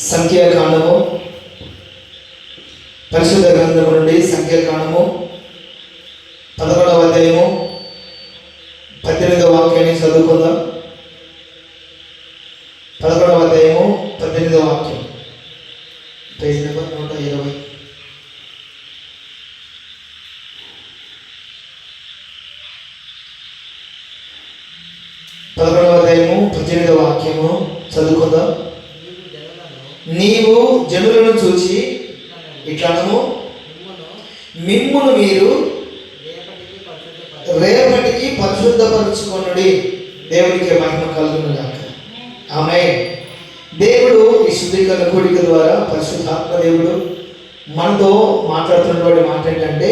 సంఖ్యాకాండము. పరిశుద్ధ గ్రంథము నుండి సంఖ్యాకాండము. పదకొండవ అధ్యాయము. పద్దెనిమిదవ వాక్యాన్ని చదువుకుందాం పదకొండవ అధ్యాయము పద్దెనిమిదవ వాక్యం పేజ్ నెంబర్ నూట ఇరవై పదకొండవ అధ్యాయము పద్దెనిమిదవ వాక్యము చదువుకుందాం నీవు జనులను చూచి ఇట్లను ఇట్లనము మిమ్మును మీరు రేపటికి పరిశుద్ధపరచు. పరిశుద్ధపరచుకొనుడి. దేవునికి మహిమ కలుగును గాక ఆమె దేవుడు ఈ శుద్ధీకరణ కూడిక ద్వారా పరిశుద్ధాత్మ దేవుడు మనతో మాట్లాడుతున్నటువంటి మాట ఏంటంటే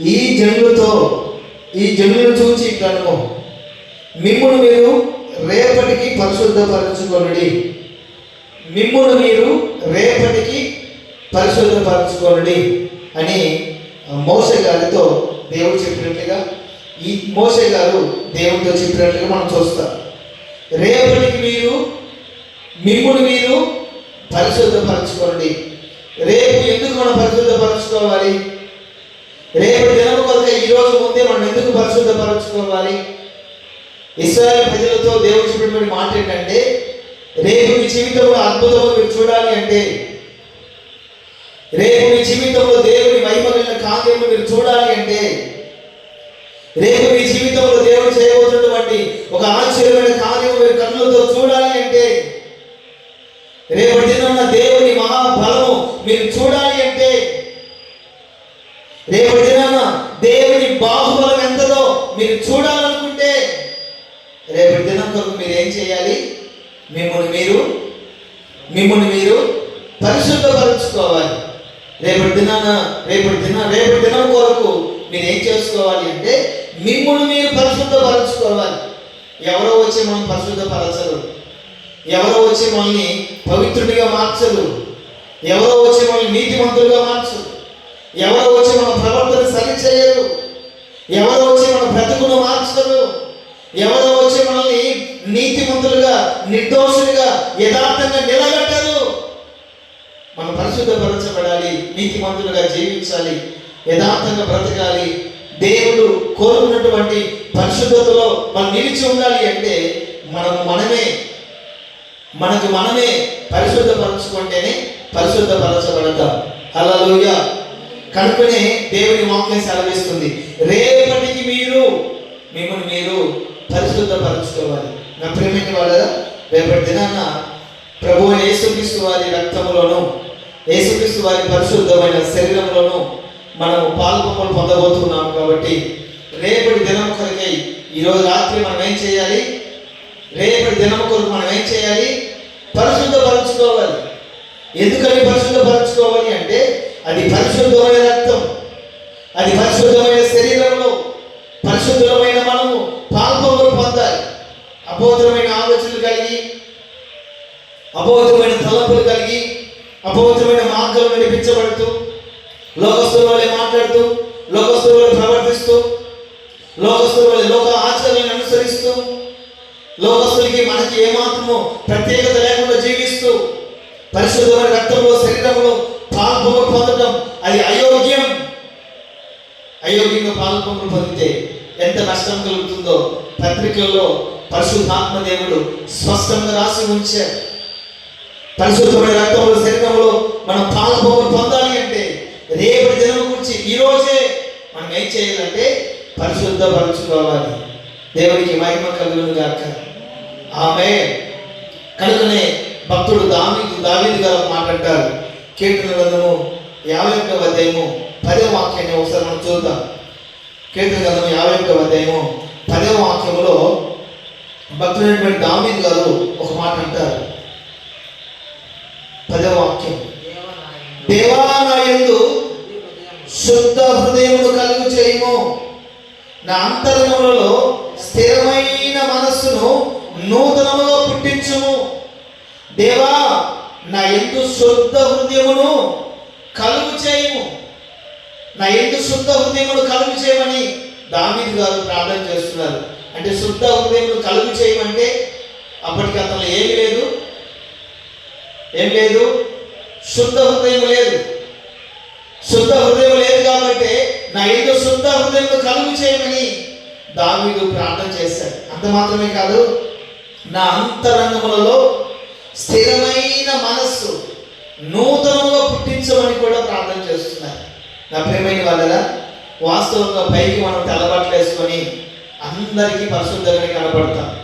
ఈ జనులతో ఈ జనులను చూచి ఇట్లను మిమ్మును మీరు రేపటికి పరిశుద్ధపరచుకొనుడి. మిమ్మును మీరు రేపటికి పరిశుద్ధపరచుకోండి అని మోసే గారితో దేవుడు చెప్పినట్లుగా ఈ మోసే గారు దేవుడితో చెప్పినట్లుగా మనం చూస్తాం. రేపటికి మీరు మిమ్మును మీరు పరిశుద్ధపరచుకోండి రేపు ఎందుకు మనం పరిశుద్ధపరచుకోవాలి రేపు దినం కొరక ఈరోజు ముందే మనం ఎందుకు పరిశుద్ధపరచుకోవాలి ఇస్రాయల్ ప్రజలతో దేవుడు చెప్పినటువంటి మాట ఏంటంటే రేపు మీ జీవితంలో అద్భుతము మీరు చూడాలి అంటే రేపు మీ జీవితంలో దేవుని మహిమ కార్యము మీరు చూడాలి అంటే రేపు మీ జీవితంలో దేవుడు చేయబోతున్నటువంటి ఒక ఆశ్చర్యమైన కార్యము మీరు కన్నులతో చూడాలి అంటే రేపు దిన దేవుని మహాబలము మీరు చూడాలి అంటే రేపు దినాన దేవుని బాహుబలం ఎంతదో మీరు చూడాలనుకుంటే రేపటి దినం కొరకు మీరు ఏం చేయాలి? మిమ్మల్ని మీరు మిమ్మల్ని మీరు పరిశుద్ధపరచుకోవాలి. రేపటి దినాన రేపటి దిన రేపటి దినం కొరకు మీరు ఏం చేసుకోవాలి అంటే మిమ్మల్ని మీరు పరిశుద్ధపరచుకోవాలి. ఎవరో వచ్చి మనం పరిశుద్ధపరచరు. ఎవరో వచ్చి మనల్ని పవిత్రుడిగా మార్చరు. ఎవరో వచ్చి మనల్ని నీతిమంతులుగా మార్చరు. ఎవరో వచ్చి మన ప్రవర్తన సరిచేయరు ఎవరో వచ్చి మన బ్రతుకును మార్చరు. ఎవరో నీతిమంతులుగా నిర్దోషులుగా యథార్థంగా నిలబెట్టారు మనం పరిశుద్ధపరచబడాలి నీతిమంతులుగా జీవించాలి యథార్థంగా బ్రతకాలి. దేవుడు కోరుకున్నటువంటి పరిశుద్ధతలో మనం నిలిచి ఉండాలి అంటే మనం మనమే మనకు మనమే పరిశుద్ధపరచుకుంటేనే పరిశుద్ధపరచబడతాం. హల్లెలూయ. కనుకనే దేవుని వాక్యం సెలవిస్తుంది. రేపటికి మీరు మిమ్మల్ని మీరు పరిశుద్ధపరచుకోవాలి. నా ప్రేమైన వాళ్ళ రేపటి దినాన ప్రభు యేసుక్రీస్తు వారి రక్తంలోను యేసుక్రీస్తు వారి పరిశుద్ధమైన శరీరంలోను మనము పాల్పొమ్మలు పొందబోతున్నాము కాబట్టి రేపటి దినం కొరకై ఈరోజు రాత్రి మనం ఏం చేయాలి? రేపటి దినం కొరకు మనం ఏం చేయాలి? పరిశుద్ధపరచుకోవాలి. ఎందుకని పరిశుద్ధపరచుకోవాలి అంటే అది పరిశుద్ధమైన రక్తం అది పరిశుద్ధమైన శరీరంలో పరిశుద్ధమైన అబోధమైన ఆలోచనలు కలిగి అబోధమైన తలంపులు కలిగి అబోధమైన మార్గం నడిపించబడుతూ లోకస్తుల వల్లే మాట్లాడుతూ లోకస్తుల వల్ల ప్రవర్తిస్తూ లోకస్తుల వల్ల లోక ఆచరణను అనుసరిస్తూ లోకస్తులకి మనకి ఏమాత్రమో ప్రత్యేకత లేకుండా జీవిస్తూ పరిశుద్ధమైన రక్తంలో శరీరంలో పాల్పొంగలు పొందడం అది అయోగ్యం. అయోగ్యంగా పాల్పొంగలు పొందితే ఎంత నష్టం కలుగుతుందో పత్రికల్లో పరిశుద్ధాత్మ దేవుడు స్పష్టంగా రాసి ఉంచారు పరిశుద్ధమైన రక్తంలో శరీరంలో మనం పాలభోగం పొందాలి అంటే రేపటి దినం గురించి ఈ రోజే మనం ఏం చేయాలంటే పరిశుద్ధపరచుకోవాలి. దేవునికి మహిమ కలుగును గాక. ఆమె కనుకనే భక్తుడు దావీదు దావీదు గారు మాట్లాడతారు కీర్తన గ్రంథము యాభై ఒక్క అధ్యాయము పదే వాక్యాన్ని ఒకసారి మనం చూద్దాం. కీర్తన గ్రంథం యాభై ఒక్క అధ్యాయము పదే వాక్యములో భక్తులైనటువంటి దావీదు గారు ఒక మాట అంటారు. పదవాక్యం దేవాలయందు హృదయము శుద్ధ హృదయమును కలుగు చేయము. నా అంతరంగములలో స్థిరమైన మనస్సును నూతనముగా పుట్టించుము. దేవా నా ఎందు శుద్ధ హృదయమును కలుగు చేయము. నా ఎందు శుద్ధ హృదయమును కలుగు చేయమని దావీదు గారు ప్రార్థన చేస్తున్నారు. అంటే శుద్ధ హృదయమును కలుగు చేయమంటే అప్పటికి అతను ఏమి లేదు. ఏం లేదు? శుద్ధ హృదయం లేదు. శుద్ధ హృదయం లేదు కాబట్టి నా ఏదో శుద్ధ హృదయం కలుగు చేయమని దావీదు ప్రార్థన చేశాడు. అంత మాత్రమే కాదు నా అంతరంగములలో స్థిరమైన మనస్సు నూతనంగా పుట్టించమని కూడా ప్రార్థన చేస్తున్నారు. నా ప్రేమైన వాళ్ళ వాస్తవంగా పైకి మనం తెల్లబట్టలు వేసుకొని అందరికీ పరిశుద్ధంగా కనబడతాం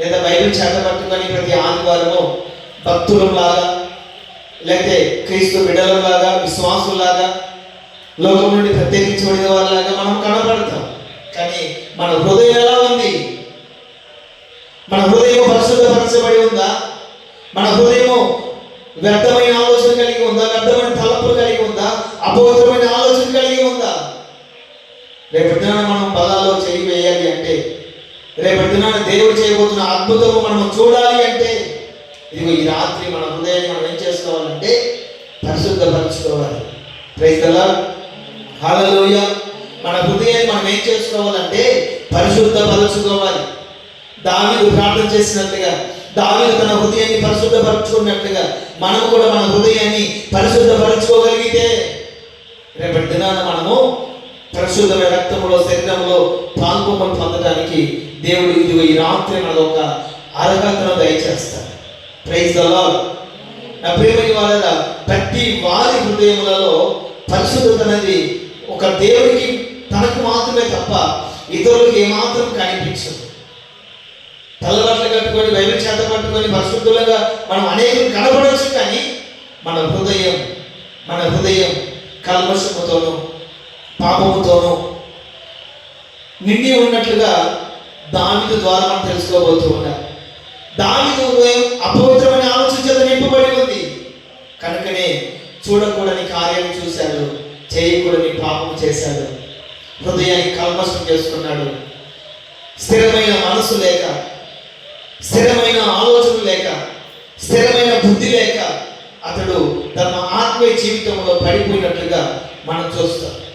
లేదా బైబిల్ చేతపట్టుకొని ప్రతి ఆదివారము భక్తులంలాగా లేకపోతే క్రీస్తు బిడ్డలంలాగా విశ్వాసులాగా లోకం నుండి ప్రత్యేకించబడిన వాళ్ళలాగా మనం కనబడతాం కానీ మన హృదయం ఎలా ఉంది? మన హృదయం పరిశుద్ధపరచబడి ఉందా? మన హృదయం వ్యర్థమైన ఆలోచన కలిగి ఉందా? వ్యర్థమైన తలపులు కలిగి ఉందా? అపవిత్రమైన ఆలోచన కలిగి ఉందా? రేపు మనం బలాల్లో రేపటి దినాన దేవుడు చేయబోతున్న అద్భుతము మనం చూడాలి అంటే ఇదిగో ఈ రాత్రి మన హృదయాన్ని మనం ఏం చేసుకోవాలంటే పరిశుద్ధపరచుకోవాలి. ప్రైతలా హాలలోయ మన హృదయాన్ని మనం ఏం చేసుకోవాలంటే పరిశుద్ధపరచుకోవాలి. దావీదు ప్రార్థన చేసినట్లుగా దావీదు తన హృదయాన్ని పరిశుద్ధపరచుకున్నట్లుగా మనం కూడా మన హృదయాన్ని పరిశుద్ధపరచుకోగలిగితే రేపటి దినాన మనము పరిశుద్ధమైన రక్తంలో శరీరంలో పాల్గొమలు పొందడానికి దేవుడు ఇది ఈ రాత్రి మనకు ఒక అర్హతను దయచేస్తాడు. ప్రైజ్ ద లార్డ్ నా ప్రేమని వాళ్ళ ప్రతి వారి హృదయములలో పరిశుద్ధత అనేది ఒక దేవుడికి తనకు మాత్రమే తప్ప ఇతరులకు ఏమాత్రం కనిపించదు. తెల్లబట్టలు కట్టుకొని బైబిల్ చేత పట్టుకొని పరిశుద్ధులుగా మనం అనేకం కనబడవచ్చు కానీ మన హృదయం మన హృదయం కల్మషముతోనూ పాపముతోనూ నిండి ఉన్నట్లుగా దావిదు ద్వారా మనం తెలుసుకోబోతూ ఉన్నాం. దావిదు అపవిత్రమైన ఆలోచన చేత నింపబడి ఉంది. కనుకనే చూడకూడని కార్యం చూశాడు చేయకూడని పాపం చేశాడు. హృదయాన్ని కల్మషం చేసుకున్నాడు. స్థిరమైన మనసు లేక స్థిరమైన ఆలోచన లేక స్థిరమైన బుద్ధి లేక అతడు తన ఆత్మీయ జీవితంలో పడిపోయినట్లుగా మనం చూస్తాం.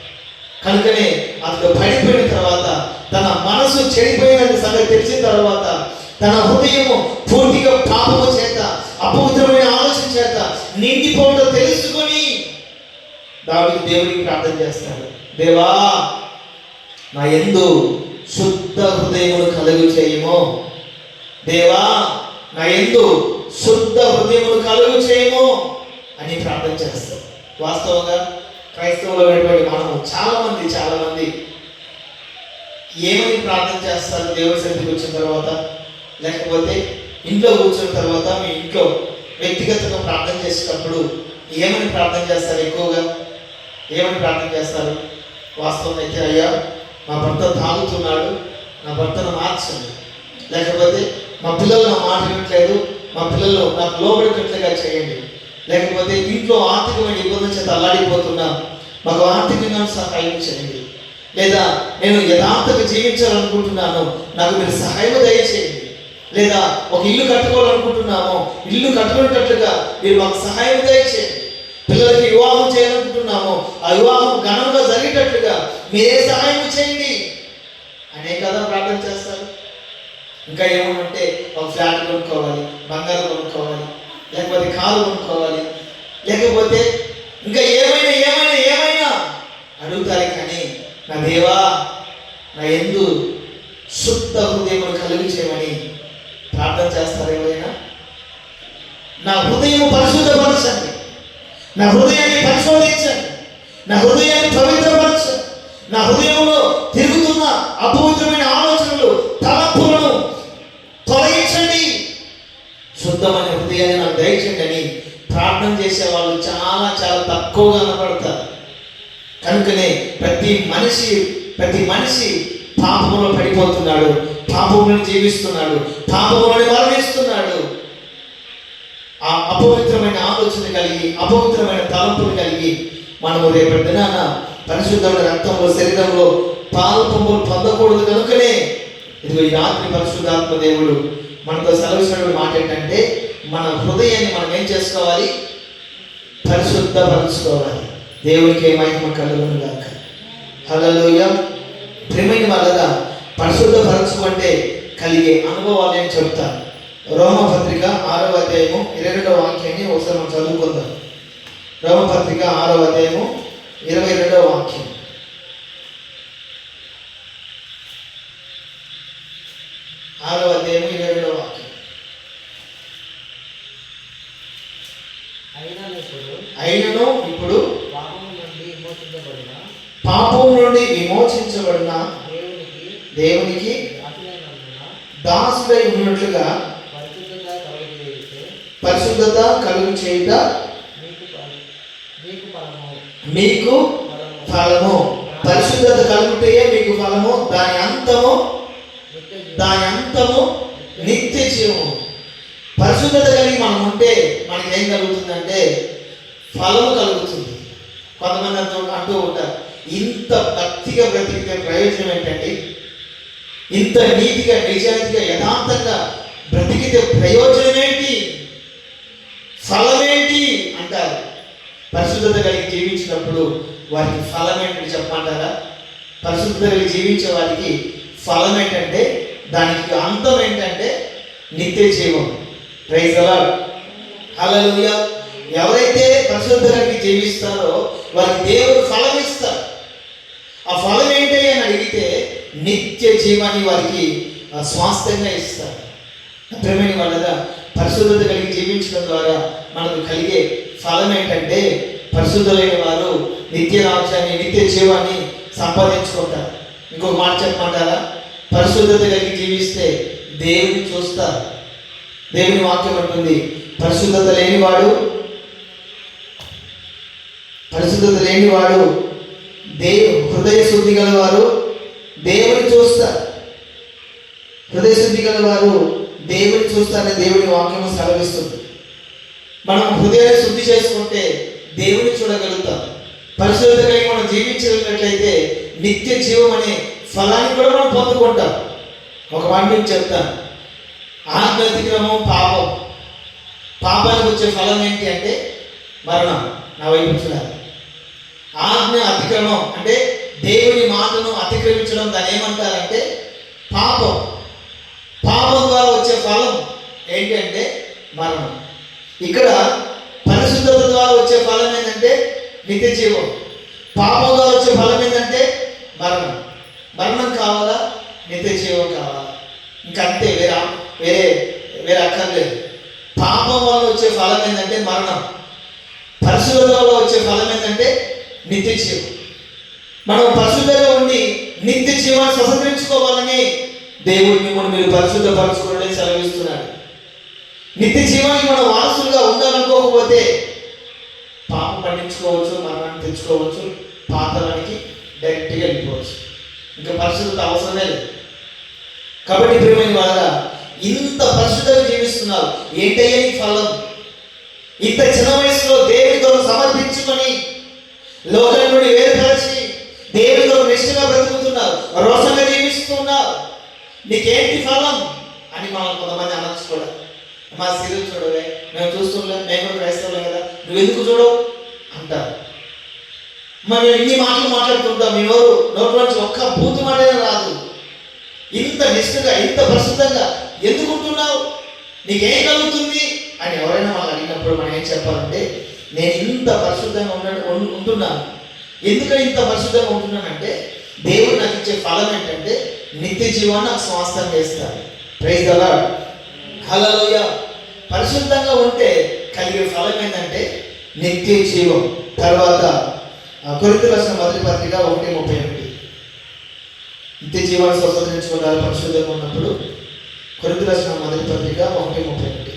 కనుకనే అతడు పడిపోయిన తర్వాత తన మనసు చెడిపోయిన సంగతి తెలిసిన తర్వాత తన హృదయము పూర్తిగా పాపము చేత అపవిత్రమైన ఆలోచన చేత నిండిపోవడం తెలుసుకొని దావిది దేవుడికి ప్రార్థన చేస్తాడు. దేవా నా ఎందు శుద్ధ హృదయమును కలుగు చేయము. దేవా నా ఎందు శుద్ధ హృదయమును కలుగు చేయము అని ప్రార్థన చేస్తాం వాస్తవంగా క్రైస్తవులమైనటువంటి మనము చాలామంది చాలామంది ఏమని ప్రార్థన చేస్తారు? దేవుడి సన్నిధికి వచ్చిన తర్వాత లేకపోతే ఇంట్లో కూర్చున్న తర్వాత మీ ఇంట్లో వ్యక్తిగతంగా ప్రార్థన చేసేటప్పుడు ఏమని ప్రార్థన చేస్తారు ఎక్కువగా? ఏమని ప్రార్థన చేస్తారు? వాస్తవం అయితే అయ్యా మా భర్త తాగుతున్నాడు నా భర్తను మార్చండి. లేకపోతే మా పిల్లలు నా మాట వినట్లేదు మా పిల్లలు నాకు లోబడేటట్లుగా చేయండి. లేకపోతే ఇంట్లో ఆర్థికమైన ఇబ్బందుల చేత అల్లాడిపోతున్నా మాకు ఆర్థికంగా సహాయం చేయండి. లేదా నేను యథార్థంగా జీవించాలనుకుంటున్నాను నాకు మీరు సహాయం దయచేయండి. లేదా ఒక ఇల్లు కట్టుకోవాలనుకుంటున్నాము ఇల్లు కట్టుకునేటట్లుగా మీరు మాకు సహాయం దయచేయండి. పిల్లలకి వివాహం చేయాలనుకుంటున్నాము ఆ వివాహం ఘనంగా జరిగేటట్లుగా మీరే సహాయం చేయండి. అనే కదా ప్రార్థన చేస్తారు. ఇంకా ఏమనంటే ఒక ఫ్లాట్ కొనుక్కోవాలి బంగారం కొనుక్కోవాలి లేకపోతే కాలు కొనుక్కోవాలి లేకపోతే ఇంకా ఏమైనా ఏమైనా ఏమైనా? అడుగుతారు కానీ నా దేవా నా ఎందు శుద్ధ హృదయమును కలిగి చేయమని ప్రార్థన చేస్తారు ఎవరైనా? నా హృదయం పరిశుద్ధపరచండి. నా హృదయాన్ని పరిశోధించండి. నా హృదయాన్ని పవిత్రపరచండి. నా హృదయంలో తిరుగుతున్న అపవిత్రమైన ఆలోచనలు తలపులను తొలగించండి శుద్ధమైన హృదయాన్ని నాకు దయచేయండి అని ప్రార్థన చేసే వాళ్ళు చాలా చాలా తక్కువగా కనపడతారు. కనుకనే ప్రతి మనిషి ప్రతి మనిషి పాపంలో పడిపోతున్నాడు పాపంలో జీవిస్తున్నాడు పాపంలోని మరణిస్తున్నాడు. ఆ అపవిత్రమైన ఆలోచన కలిగి అపవిత్రమైన తలంపులు కలిగి మనము రేపటి దినాన పరిశుద్ధమైన రక్తంలో శరీరంలో పాలు పొందకూడదు కనుకనే. ఇదిగో ఈ రాత్రి పరిశుద్ధాత్మ దేవుడు మనతో సెలవిస్తున్న మాట ఏంటంటే మన హృదయాన్ని మనం ఏం చేసుకోవాలి? పరిశుద్ధపరచుకోవాలి దేవునికి ఏ మహిమ కలుగును గాక. హల్లెలూయా. ప్రేమైన వాళ్ళగా పరిశుద్ధపరచుకుంటే కలిగే అనుభవాలు ఏం చెప్తాను రోమపత్రిక ఆరవ అధ్యాయము ఇరవై రెండవ వాక్యాన్ని ఒకసారి మనం చదువుకుందాం. రోమపత్రిక ఆరవ అధ్యాయము ఇరవై రెండవ వాక్యం. ఆరవ అధ్యాయము ఇరవై రెండవ వాక్యం అయినా అయినను ఇప్పుడు పాపం నుండి విమోచించబడిన దేవునికి దాసుడై ఉన్నట్లుగా పరిశుద్ధత కలుగు చేయుట మీకు ఫల- మీకు ఫలము. పరిశుద్ధత కలుగుటయే మీకు ఫలము. దాని అంతము. దాని అంతము నిత్య జీవము పరిశుద్ధత కలిగి మనం ఉంటే మనకి ఏం కలుగుతుందంటే ఫలం కలుగుతుంది. కొంతమంది అంటూ అంటూ ఉంటారు ఇంత భక్తిగా బ్రతికితే ప్రయోజనం ఏంటండి? ఇంత నీతిగా నిజాయితీగా యథార్థంగా బ్రతికితే ప్రయోజనం ఏంటి? ఫలమేంటి? అంటారు. పరిశుద్ధత కలిగి జీవించినప్పుడు వారికి ఫలం ఏంటని చెప్పమంటారా? పరిశుద్ధత కలిగి జీవించే వారికి ఫలం ఏంటంటే దానికి అంతం ఏంటంటే నిత్య జీవం. ప్రైజ్ హల్లెలూయా ఎవరైతే పరిశుద్ధత కలిగి జీవిస్తారో వారికి దేవుడు ఫలం ఇస్తారు. ఆ ఫలం ఏంటి అని అడిగితే నిత్య జీవాన్ని వారికి ఆ, స్వాస్థ్యంగా ఇస్తారు. ప్రేమని వాళ్ళగా పరిశుద్ధత కలిగి జీవించడం ద్వారా మనకు కలిగే ఫలం ఏంటంటే పరిశుద్ధులైన వారు నిత్య రాజ్యాన్ని నిత్య జీవాన్ని సంపాదించుకుంటారు. ఇంకొక మాట చెప్పమంటారా? పరిశుద్ధత కలిగి జీవిస్తే దేవుని చూస్తారు. దేవుని వాక్యం ఉంటుంది పరిశుద్ధత లేనివాడు పరిశుద్ధత లేనివాడు దేవు హృదయ శుద్ధి గలవారు దేవుని చూస్తారు హృదయ శుద్ధి గలవారు దేవుని చూస్తారని దేవుని వాక్యము సెలవిస్తుంది. మనం హృదయాన్ని శుద్ధి చేసుకుంటే దేవుని చూడగలుగుతాం. పరిశుద్ధత కలిగి మనం జీవించగలిగినట్లయితే నిత్య జీవం అనే ఫలాన్ని కూడా మనం పొందుకుంటాం. ఒక మాట మీకు చెప్తాను. ఆజ్ఞ అతిక్రమం పాపం. పాపానికి వచ్చే ఫలం ఏంటి అంటే మరణం. నా వైపు చూడాలి ఆజ్ఞ అతిక్రమం అంటే దేవుని మాటను అతిక్రమించడం దాన్ని ఏమంటారంటే పాపం. పాపం ద్వారా వచ్చే ఫలం ఏంటంటే మరణం. ఇక్కడ పరిశుద్ధత ద్వారా వచ్చే ఫలం ఏంటంటే నిత్య జీవం. పాపం ద్వారా వచ్చే ఫలం ఏంటంటే మరణం. మరణం కావాలా? నిత్య జీవం కావాలా? ఇంకంతే వేరే వేరే వేరే అక్కర్లేదు. పాపం వల్ల వచ్చే ఫలం ఏంటంటే మరణం. పరిశుభ్రత వల్ల వచ్చే ఫలం ఏంటంటే నిత్య జీవం మనం పరిశుద్ధంగా ఉండి నిత్య జీవాన్ని స్వతంత్రించుకోవాలని దేవుడు మిమ్మల్ని మీరు పరిశుద్ధపరచుకోవాలని సెలవిస్తున్నాడు. నిత్య జీవానికి మనం వారసులుగా ఉండాలనుకోకపోతే పాపం పండించుకోవచ్చు మరణాన్ని తెచ్చుకోవచ్చు పాతలానికి డైరెక్ట్గా వెళ్ళిపోవచ్చు. ఇంకా పరిశుద్ధత అవసరమే లేదు. కాబట్టి ప్రియమైన వాళ్ళ ఇంత పరిశుద్ధంగా జీవిస్తున్నారు. ఏంటయ్యే ఫలం? ఇంత చిన్న వయసులో దేవుడితో సమర్పించుకొని లోకం నుండి వేరుపరిచి దేవుని నిష్ఠగా బ్రతుకుతున్నారు. రోషంగా జీవిస్తున్నారు. నీకేంటి ఫలం? అని మనం కొంతమంది అనొచ్చు కూడా. మా సీరియల్ చూడలే మేము చూస్తుండే మేము కూడా క్రైస్తవులే కదా. నువ్వు ఎందుకు చూడవు? అంటారు. మరి మేము ఇన్ని మాటలు మాట్లాడుతుంటాం. మీ నోరు నోట్లోంచి నుంచి ఒక్క బూతు మాటనే రాదు. ఇంత నిష్ఠగా ఇంత ప్రసిద్ధంగా ఎందుకు ఉంటున్నావు నీకేం కలుగుతుంది అని ఎవరైనా వాళ్ళు అడిగినప్పుడు మనం ఏం చెప్పాలంటే నేను ఇంత పరిశుద్ధంగా ఉన్న ఉంటున్నాను. ఎందుకని ఇంత పరిశుద్ధంగా ఉంటున్నానంటే దేవుడు నాకు ఇచ్చే ఫలం ఏంటంటే నిత్య జీవాన్ని నాకు స్వాస్థం చేస్తాడు. ప్రైజ్ అలా హలోయ పరిశుద్ధంగా ఉంటే కలిగే ఫలం ఏంటంటే నిత్య జీవం. తర్వాత కొరిత రాసిన మొదటి పత్రిక ఒకటి ముప్పై ఒకటి. నిత్య జీవాన్ని స్వతంత్రించుకున్నారు పరిశుద్ధంగా ఉన్నప్పుడు కొరిత రాసిన మొదటి పత్రిక ఒకటి ముప్పై ఒకటి.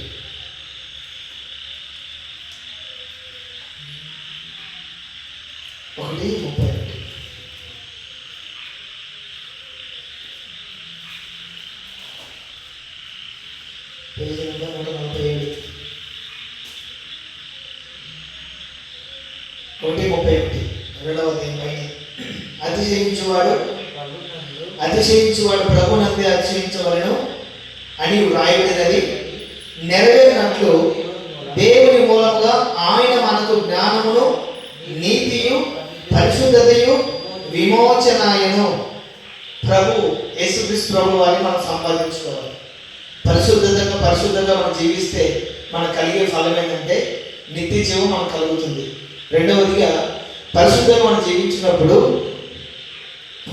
ఒకటి ముప్పై ఒకటి పేజీ నెంబర్ నూట నలభై ఏడు ఒకటి ముప్పై ఒకటి రెండవది పైన అతిశయించువాడు అతిశయించువాడు ప్రభునందే అతిశయించవలను అని వ్రాయబడినది. నెరవేరినట్లు దేవుని మూలముగా ఆయన మనకు జ్ఞానమును నీతియు పరిశుద్ధతయు విమోచనాయను ప్రభు యేసుక్రీస్తు ప్రభు వారిని మనం సంపాదించుకోవాలి. పరిశుద్ధతగా పరిశుద్ధంగా మనం జీవిస్తే మనకు కలిగే ఫలం ఏంటంటే నిత్య జీవం మనకు కలుగుతుంది. రెండవదిగా పరిశుద్ధంగా మనం జీవించినప్పుడు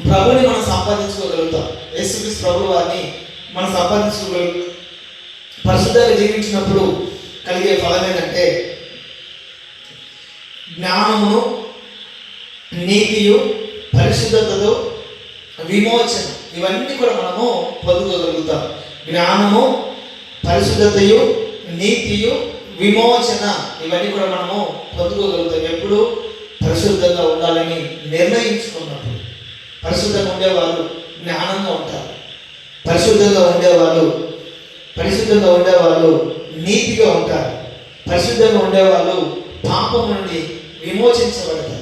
ప్రభుని మనం సంపాదించుకోగలుగుతాం. యేసుక్రీస్తు ప్రభు వారిని మనం సంపాదించుకోగలుగుతాం పరిశుద్ధంగా జీవించినప్పుడు కలిగే ఫలం ఏంటంటే జ్ఞానమును నీతియు పరిశుద్ధతలో విమోచన. ఇవన్నీ కూడా మనము పొందుకోగలుగుతాం. జ్ఞానము పరిశుద్ధతయు నీతియు విమోచన. ఇవన్నీ కూడా మనము పొందుకోగలుగుతాం. ఎప్పుడు పరిశుద్ధంగా ఉండాలని నిర్ణయించుకున్నప్పుడు. పరిశుద్ధంగా ఉండేవాళ్ళు జ్ఞానంగా ఉంటారు. పరిశుద్ధంగా ఉండేవాళ్ళు పరిశుద్ధంగా ఉండేవాళ్ళు నీతిగా ఉంటారు. పరిశుద్ధంగా ఉండేవాళ్ళు పాపం నుండి విమోచించబడతారు.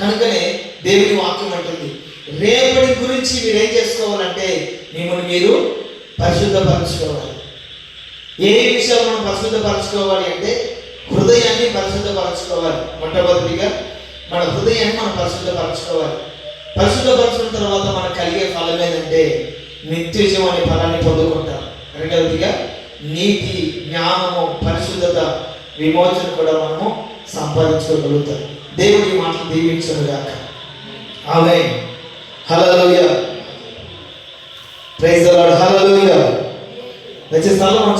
కనుకనే దేవుని వాక్యం అంటుంది. రేపటి గురించి మీరు ఏం చేసుకోవాలంటే మిమ్మల్ని మీరు పరిశుద్ధపరచుకోవాలి. ఏ విషయాలు మనం పరిశుద్ధపరచుకోవాలి అంటే హృదయాన్ని పరిశుద్ధపరచుకోవాలి. మొట్టమొదటిగా మన హృదయాన్ని మనం పరిశుద్ధపరచుకోవాలి. పరిశుద్ధపరచుకున్న తర్వాత మనకు కలిగే ఫలం ఏంటంటే నిత్య అనే ఫలాన్ని పొందుకుంటాం. రెండవదిగా నీతి జ్ఞానము పరిశుద్ధత విమోచన కూడా మనము సంపాదించుకోగలుగుతాం. దేవుడి మాటలు దీవించను గాక ఆమె hallelujah. Praise the lord. Hallelujah. దయచేసి స్థలం